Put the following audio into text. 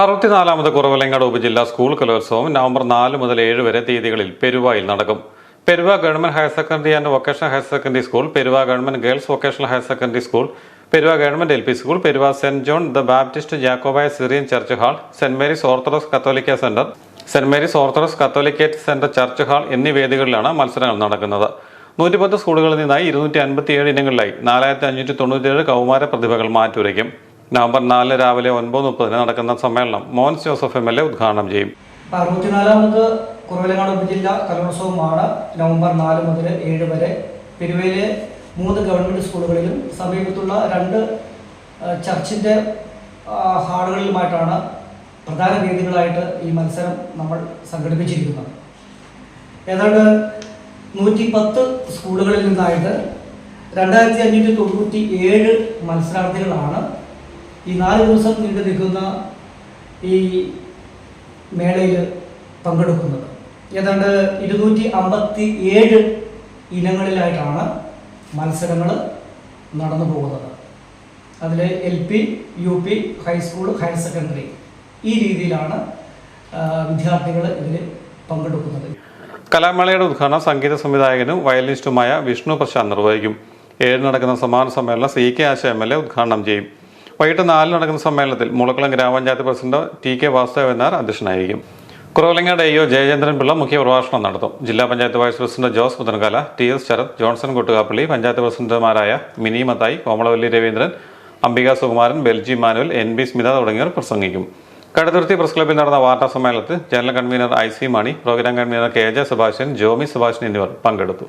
അറുപത്തിനാലാമത് കുറവലങ്ങാട് ഉപജില്ലാ സ്കൂൾ കലോത്സവം നവംബർ നാല് മുതൽ ഏഴ് വരെ തീയതികളിൽ പെരുവായിൽ നടക്കും. Peruva government higher secondary and vocational higher secondary school Peruva government girls vocational higher secondary school Peruva government L P school Peruva saint John the Baptist Jacobite Syrian church hall saint Mary's Orthodox Catholic centre saint Mary's Orthodox Catholicate centre church hall എന്നീ വേദികളിലാണ് മത്സരങ്ങൾ നടക്കുന്നത്. നൂറ്റിപ്പത്ത് സ്കൂളുകളിൽ നിന്നായി ഇരുന്നൂറ്റി അൻപത്തിയേഴ് ഇനങ്ങളിലായി നാലായിരത്തി അഞ്ഞൂറ്റി തൊണ്ണൂറ്റിയേഴ് കൗമാര പ്രതിഭകൾ മാറ്റുരയ്ക്കും. നവംബർ നാലിന് രാവിലെ ഒൻപത് മുപ്പതിന് നടക്കുന്ന സമ്മേളനം Mons Joseph M L A ഉദ്ഘാടനം ചെയ്യും. അറുപത്തിനാലാമത് കുറവിലങ്ങാട് ഉപജില്ല കലോത്സവമാണ് നവംബർ നാല് മുതൽ ഏഴ് വരെ. പെരുവയിലെ മൂന്ന് ഗവൺമെന്റ് സ്കൂളുകളിലും സമീപത്തുള്ള രണ്ട് ചർച്ചിന്റെ ഹാളുകളിലുമായിട്ടാണ് പ്രധാന വേദികളായിട്ട് ഈ മത്സരം നമ്മൾ സംഘടിപ്പിച്ചിരിക്കുന്നത്. ഏതാണ്ട് നൂറ്റി പത്ത് സ്കൂളുകളിൽ നിന്നായിട്ട് രണ്ടായിരത്തി അഞ്ഞൂറ്റി തൊണ്ണൂറ്റി ഏഴ് മത്സരാർത്ഥികളാണ് ഈ നാല് ദിവസം നീണ്ടു നിൽക്കുന്ന ഈ മേളയിൽ പങ്കെടുക്കുന്നത്. ഏതാണ്ട് ഇരുന്നൂറ്റി അമ്പത്തി ഏഴ് ഇനങ്ങളിലായിട്ടാണ് മത്സരങ്ങൾ നടന്നു പോകുന്നത്. അതിൽ L P U P high school higher secondary ഈ രീതിയിലാണ് വിദ്യാർത്ഥികൾ ഇതിൽ പങ്കെടുക്കുന്നത്. കലാമേളയുടെ ഉദ്ഘാടനം സംഗീത സംവിധായകനും വയലിനിസ്റ്റുമായ വിഷ്ണു പ്രശാന്ത് നിർവഹിക്കും. ഏഴ് നടക്കുന്ന സമാന സമ്മേളനം C K Asha M L A ഉദ്ഘാടനം ചെയ്യും. വൈകിട്ട് നാലിന് നടക്കുന്ന സമ്മേളനത്തിൽ Mulakkulam grama panchayat president T K Vasudevan Nair അധ്യക്ഷനായിരിക്കും. കുറവലങ്ങാട് എ ഒ ജയചന്ദ്രൻ പിള്ള മുഖ്യ പ്രഭാഷണം നടത്തും. ജില്ലാ panchayat vice president Jose Puthenkala T S Sarath Johnson Kottukappally panchayat പ്രസിഡന്റുമാരായ മിനി മത്തായി കോമളവല്ലി രവീന്ദ്രൻ അംബിക സുകുമാരൻ ബെൽജി മാനുവൽ എൻ ബി സ്മിത തുടങ്ങിയവർ പ്രസംഗിക്കും. കടുത്തുരുത്തി പ്രസ് ക്ലബ്ബിൽ നടന്ന വാർത്താ സമ്മേളനത്തിൽ general convener I C Mani programme convener K J Subhashan Jomi Subhashan എന്നിവർ പങ്കെടുത്തു.